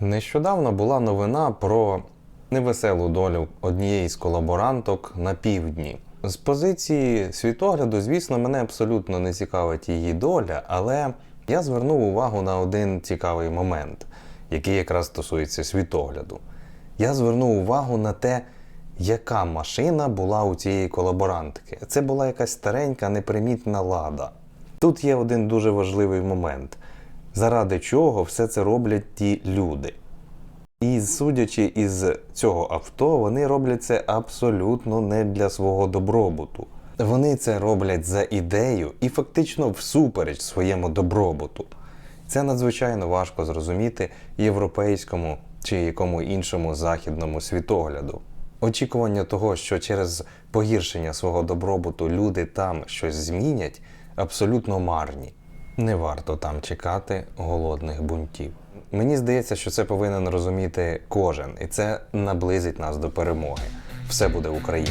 Нещодавно була новина про невеселу долю однієї з колаборанток на півдні. З позиції світогляду, звісно, мене абсолютно не цікавить її доля, але я звернув увагу на один цікавий момент, який якраз стосується світогляду. Я звернув увагу на те, яка машина була у цієї колаборантки. Це була якась старенька, непримітна лада. Тут є один дуже важливий момент, заради чого все це роблять ті люди. І судячи із цього авто, вони роблять це абсолютно не для свого добробуту. Вони це роблять за ідею і фактично всупереч своєму добробуту. Це надзвичайно важко зрозуміти європейському чи якому іншому західному світогляду. Очікування того, що через погіршення свого добробуту люди там щось змінять, абсолютно марні. Не варто там чекати голодних бунтів. Мені здається, що це повинен розуміти кожен, і це наблизить нас до перемоги. Все буде Україна.